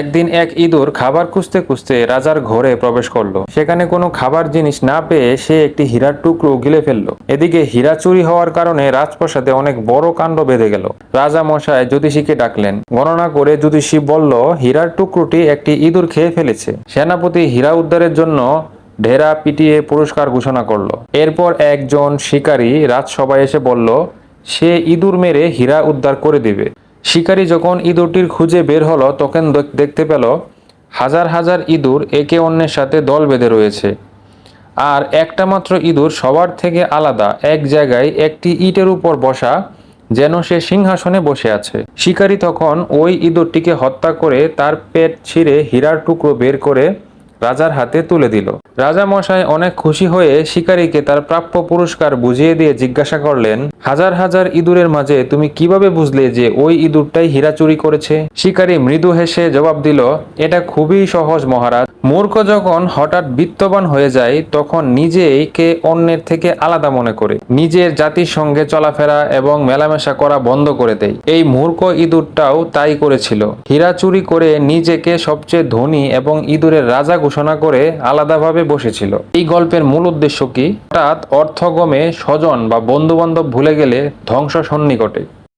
একদিন এক ইঁদুর খাবার খুঁজতে খুঁজতে রাজার ঘরে প্রবেশ করল। সেখানে কোনো খাবার জিনিস না পেয়ে সে একটি হীরার টুকরো গিলে ফেলল। এদিকে হীরা চুরি হওয়ার কারণে রাজপ্রাসাদে অনেক বড় কাণ্ড বেঁধে গেল। রাজা মশায় জ্যোতিষীকে ডাকলেন। গণনা করে জ্যোতিষী বলল, হীরার টুকরোটি একটি ইঁদুর খেয়ে ফেলেছে। সেনাপতি হীরা উদ্ধারের জন্য ঢেরা পিটিয়ে পুরস্কার ঘোষণা করল। এরপর একজন শিকারী রাজসভায় এসে বলল, সে ইঁদুর মেরে হীরা উদ্ধার করে দিবে। শিকারী যখন ইঁদুরটির খুঁজে বের হলো, তখন দেখতে পেল হাজার হাজার ইঁদুর একে অন্যের সাথে দল বেঁধে রয়েছে। আর একটা মাত্র ইঁদুর সবার থেকে আলাদা, এক জায়গায় একটি ইটের উপর বসা, যেন সে সিংহাসনে বসে আছে। শিকারী তখন ওই ইঁদুরটিকে হত্যা করে তার পেট ছিঁড়ে হীরার টুকরো বের করে রাজার হাতে তুলে দিল। রাজা মশাই অনেক খুশি হয়ে শিকারীকে তার প্রাপ্য পুরস্কার বুঝিয়ে দিয়ে জিজ্ঞাসা করলেন, হাজার হাজার ইঁদুরের মাঝে তুমি কীভাবে বুঝলে যে ওই ইঁদুরটাই হীরা চুরি করেছে? শিকারী মৃদু হেসে জবাব দিল, এটা খুবই সহজ মহারাজ মূর্খ যখন হঠাৎ বিত্তবান হয়ে যায়, তখন নিজেকে অন্যের থেকে আলাদা মনে করে। নিজের জাতির সঙ্গে চলাফেরা এবং মেলামেশা করা বন্ধ করে দেয়। এই মূর্খ ইঁদুরটাও তাই করেছিল। হীরা চুরি করে নিজেকে সবচেয়ে ধনী এবং ইঁদুরের রাজা ঘোষণা করে আলাদাভাবে বসেছিল। এই গল্পের মূল উদ্দেশ্য কি? হঠাৎ অর্থগমে স্বজন বা বন্ধু বান্ধব ভুলে গেলে ধ্বংস সন্নিকটে